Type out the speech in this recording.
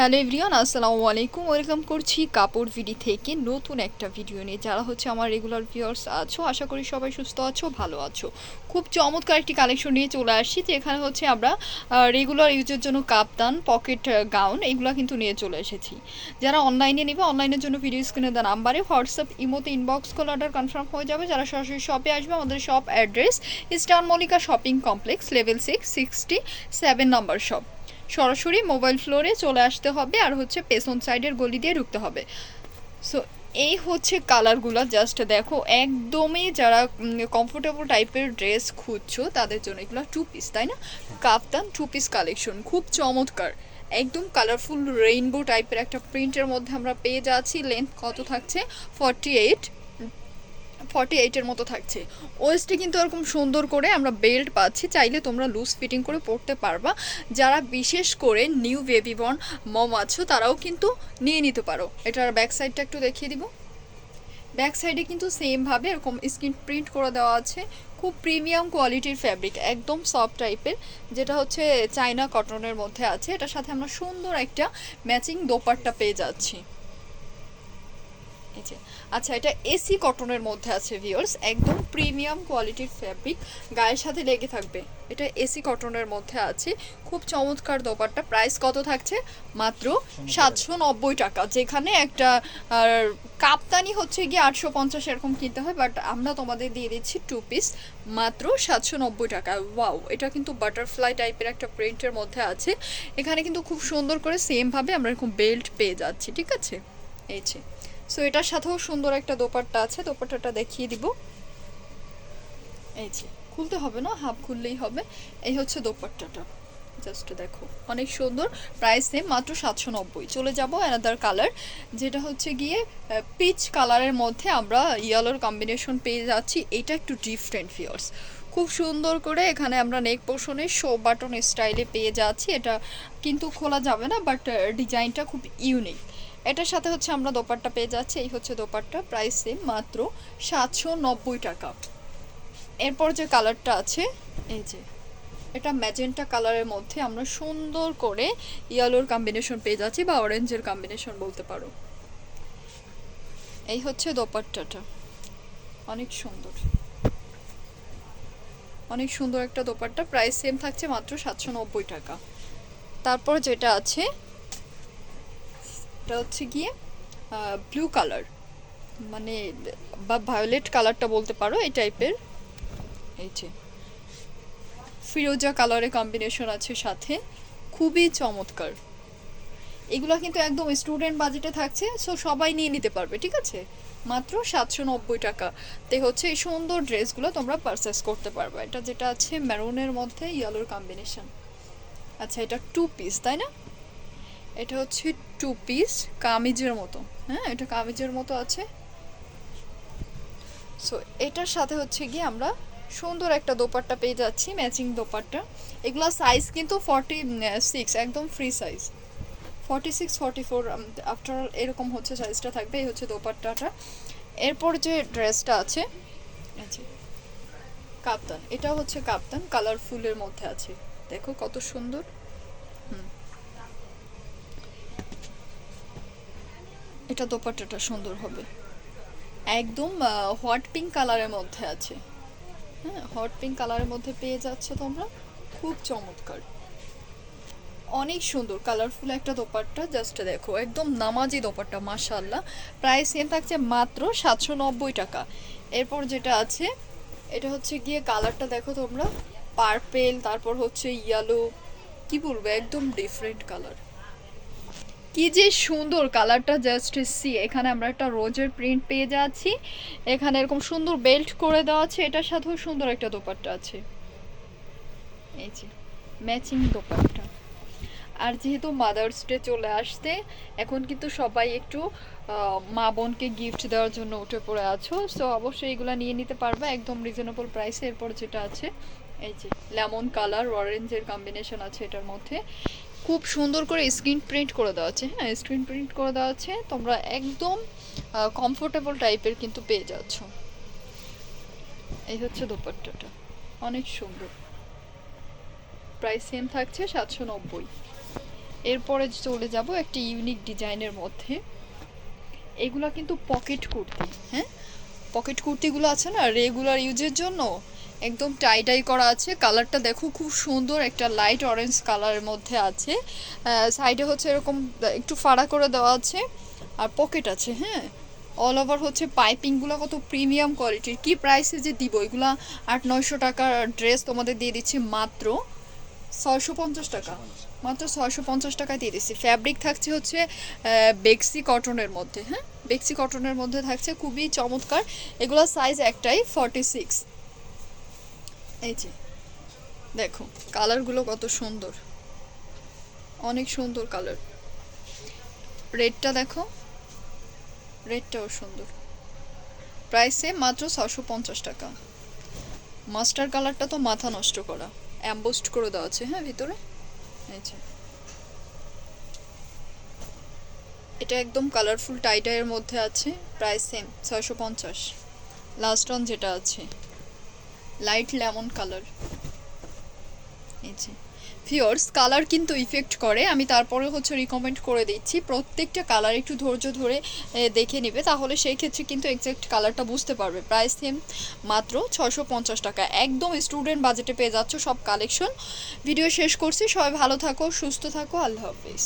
Hello everyone, আসসালামু আলাইকুম। Welcome করছি কাপড় ভিডি থেকে নতুন একটা ভিডিও নিয়ে। যারা হচ্ছে আমার রেগুলার ভিউয়ার্স আছো, আশা করি সবাই সুস্থ আছো, ভালো আছো। খুব চমৎকার একটি কালেকশন নিয়ে চলে আসছি, যেখানে হচ্ছে আমরা রেগুলার ইউজের জন্য কাপ্তান পকেট গাউন এগুলো কিন্তু নিয়ে চলে এসেছি। যারা অনলাইনে নেবে অনলাইনের জন্য ভিডিও স্ক্রিনে দেওয়া নাম্বারে হোয়াটসঅ্যাপ ইমোতে ইনবক্স কল অর্ডার কনফার্ম হয়ে যাবে। যারা সরাসরি শপে আসবে, আমাদের shop address eastern Mallika shopping complex level six sixty seven নম্বর শপ সরাসরি মোবাইল ফ্লোরে চলে আসতে হবে আর হচ্ছে পেছন সাইডের গলি দিয়ে ঢুকতে হবে। সো এই হচ্ছে কালারগুলো জাস্ট দেখো, একদমই যারা কমফোর্টেবল টাইপের ড্রেস খুঁজছো, তাদের জন্য এগুলো টু পিস তাই না? কাফতান টু পিস কালেকশন খুব চমৎকার। একদম কালারফুল রেইনবো টাইপের একটা প্রিন্টের মধ্যে আমরা পেয়ে যাচ্ছি। লেন্থ কত থাকছে? ফর্টি এইট ফর্টি এইটের মতো থাকছে। ওয়েস্টে কিন্তু এরকম সুন্দর করে আমরা বেল্ট পাচ্ছি, চাইলে তোমরা লুজ ফিটিং করে পরতে পারবা। যারা বিশেষ করে নিউ বেবি বর্ন মম আছো, তারাও কিন্তু নিয়ে নিতে পারো। এটার ব্যাক সাইডটা একটু দেখিয়ে দিব। ব্যাক সাইডে কিন্তু সেমভাবে এরকম স্ক্রিন প্রিন্ট করে দেওয়া আছে। খুব প্রিমিয়াম কোয়ালিটির ফ্যাব্রিক একদম সফট টাইপের যেটা হচ্ছে চায়না কটনের মধ্যে আছে। এটার সাথে আমরা সুন্দর একটা ম্যাচিং দোপাট্টা পেয়ে যাচ্ছি। এই আচ্ছা এটা এসি কটনের মধ্যে আছে ভিউয়ার্স একদম প্রিমিয়াম কোয়ালিটির ফ্যাব্রিক গায়ের সাথে লেগে থাকবে। এটা এসি কটনের মধ্যে আছে। খুব চমৎকার দোপাট্টা। প্রাইস কত থাকছে? মাত্র সাতশো নব্বই টাকা। যেখানে একটা কাপ্তানি হচ্ছে গিয়ে আটশো পঞ্চাশ এরকম কিনতে হয় বাট আমরা তোমাদের দিয়ে দিচ্ছি টু পিস মাত্র সাতশো নব্বই টাকা। ওয়াও এটা কিন্তু বাটারফ্লাই টাইপের একটা প্রিন্টের মধ্যে আছে। এখানে কিন্তু খুব সুন্দর করে সেমভাবে আমরা এরকম বেল্ট পেয়ে যাচ্ছি, ঠিক আছে? এই সো এটার সাথেও সুন্দর একটা দোপাট্টা আছে, দোপাট্টাটা দেখিয়ে দিব। এই যে, খুলতে হবে না, হাফ খুললেই হবে। এই হচ্ছে দোপাট্টাটা। জাস্ট দেখো, অনেক সুন্দর, প্রাইস নেম মাত্র সাতশো নব্বই। চলে যাব অ্যানাদার কালার যেটা হচ্ছে গিয়ে পিচ কালারের মধ্যে আমরা ইয়েলোর কম্বিনেশন পেয়ে যাচ্ছি। এটা একটু ডিফারেন্ট ফিয়ার্স খুব সুন্দর করে এখানে আমরা নেক পোর্শনে শো বাটন স্টাইলে পেয়ে যাচ্ছি। এটা কিন্তু খোলা যাবে না বাট ডিজাইনটা খুব ইউনিক এটার সাথে হচ্ছে আমরা দোপাট্টা পেয়ে যাচ্ছি। এই হচ্ছে দোপাট্টা, প্রাইস সেম মাত্র সাতশো নব্বই টাকা। এরপর যে কালারটা আছে, এই যে, এটা ম্যাজেন্টা কালারের মধ্যে আমরা সুন্দর করে ইয়েলোর কম্বিনেশন পেয়ে যাচ্ছি বা অরেঞ্জের কম্বিনেশন বলতে পারো। এই হচ্ছে দোপাট্টাটা। অনেক সুন্দর। অনেক সুন্দর একটা দোপাট্টা। প্রাইস সেম থাকছে মাত্র সাতশো নব্বই টাকা। তারপর যেটা আছে এটা হচ্ছে গিয়ে ব্লু কালার মানে বা ভায়োলেট কালারটা বলতে পারো, এই টাইপের এই যে, ফিরোজা কালারের কম্বিনেশন আছে সাথে। খুবই চমৎকার। এগুলো কিন্তু একদম স্টুডেন্ট বাজেটে থাকছে সো সবাই নিয়ে নিতে পারবে, ঠিক আছে? মাত্র সাতশো নব্বই টাকা। তে হচ্ছে এই সুন্দর ড্রেসগুলো তোমরা পারচেস করতে পারবে। এটা যেটা আছে ম্যারুনের মধ্যে ইয়েলোর কম্বিনেশন আচ্ছা এটা টু পিস তাই না? এটা হচ্ছে টু পিস কামিজের মতো। হ্যাঁ এটা কামিজের মতো আছে। সো এটার সাথে হচ্ছে গিয়ে আমরা সুন্দর একটা দোপাট্টা পেয়ে যাচ্ছি ম্যাচিং দোপাট্টা। এগুলো সাইজ কিন্তু ফর্টি সিক্স একদম free size forty six forty four after এরকম হচ্ছে সাইজটা থাকবে, এই হচ্ছে দোপাট্টাটা। এরপর যে ড্রেসটা আছে কাপ্তান এটা হচ্ছে কাপ্তান কালারফুলের মধ্যে আছে। দেখো কত সুন্দর। হুম। এটা দোপাট্টাটা সুন্দর হবে। একদম হট পিঙ্ক কালারের মধ্যে আছে। হ্যাঁ হট পিঙ্ক কালারের মধ্যে পেয়ে যাচ্ছ তোমরা। খুব চমৎকার। অনেক সুন্দর কালারফুল একটা দোপাট্টা। জাস্ট দেখো, একদম নামাজি দোপাট্টা মাশাল্লাহ প্রাইস সেম থাকছে মাত্র সাতশো নব্বই টাকা। এরপর যেটা আছে, এটা হচ্ছে গিয়ে কালারটা দেখো তোমরা। পার্পেল তারপর হচ্ছে ইয়েলো কি বলব, একদম ডিফারেন্ট কালার কি যে সুন্দর কালারটা জাস্ট সি এখানে আমরা একটা রোজের প্রিন্ট পেয়ে যাচ্ছি। এখানে এরকম সুন্দর বেল্ট করে দেওয়া আছে, এটার সাথেও সুন্দর একটা দোপাট্টা আছে। এই যে ম্যাচিং দোপাট্টা। আর যেহেতু মাদার্স ডে চলে আসতে এখন কিন্তু সবাই একটু মা বোনকে গিফট দেওয়ার জন্য উঠে পড়ে আছো। সো অবশ্যই এগুলো নিয়ে নিতে পারবে, একদম রিজনেবল প্রাইসে এরপর যেটা আছে, এই যে লেমন কালার অরেঞ্জের কম্বিনেশন আছে এটার মধ্যে। খুব সুন্দর করে স্ক্রিন প্রিন্ট করে দেওয়া আছে হ্যাঁ স্ক্রিন প্রিন্ট করে দেওয়া আছে। তোমরা একদম কমফোর্টেবল টাইপের কিন্তু পেয়ে যাচ্ছ। এই হচ্ছে দোপাট্টাটা। অনেক সুন্দর। প্রাইস সেম থাকছে সাতশো নব্বই। এরপরে চলে যাব একটি ইউনিক ডিজাইনের মধ্যে। এগুলা কিন্তু পকেট কুর্তি হ্যাঁ? পকেট কুর্তিগুলো আছে না রেগুলার ইউজের জন্য একদম টাই টাই করা আছে। কালারটা দেখো খুব সুন্দর, একটা লাইট অরেঞ্জ কালারের মধ্যে আছে। সাইডে হচ্ছে এরকম, একটু ফাড়া করে দেওয়া আছে। আর পকেট আছে হ্যাঁ? অল ওভার হচ্ছে পাইপিংগুলো কত প্রিমিয়াম কোয়ালিটির কি প্রাইসে যে দিব? এগুলা আট, নয়শো টাকার ড্রেস তোমাদের দিয়ে দিচ্ছি মাত্র ছয়শো পঞ্চাশ টাকা। মাত্র ছয়শো পঞ্চাশ টাকায় দিয়ে দিচ্ছি। ফ্যাব্রিক থাকছে হচ্ছে বেক্সি কটনের মধ্যে হ্যাঁ? বেক্সি কটনের মধ্যে থাকছে, খুবই চমৎকার। এগুলো সাইজ একটাই ফর্টি সিক্স এই যে, দেখো কালারগুলো কত সুন্দর। অনেক সুন্দর কালার রেডটা দেখো রেডটাও সুন্দর। প্রাইসে মাত্র ছশো পঞ্চাশ টাকা। মাস্টার কালারটা তো মাথা নষ্ট করা। অ্যাম্বোস্ট করে দেওয়া আছে হ্যাঁ ভিতরে? এই যে এটা একদম কালারফুল টাইটাইয়ের মধ্যে আছে প্রাইস সেম ছয়শো পঞ্চাশ। লাস্ট অন যেটা আছে লাইট লেমন কালার এই ফিওর্স কালার কিন্তু ইফেক্ট করে। আমি তারপরে হচ্ছে রিকমেন্ড করে দিচ্ছি, প্রত্যেকটা কালার একটু ধৈর্য ধরে দেখে নেবে, তাহলে সেই ক্ষেত্রে কিন্তু এক্সাক্ট কালারটা বুঝতে পারবে। প্রাইস সেম মাত্র ছশো পঞ্চাশ টাকা। একদম স্টুডেন্ট বাজেটে পেয়ে যাচ্ছ সব কালেকশন ভিডিও শেষ করছি, সবাই ভালো থাকো, সুস্থ থাকো, আল্লাহ হাফিজ।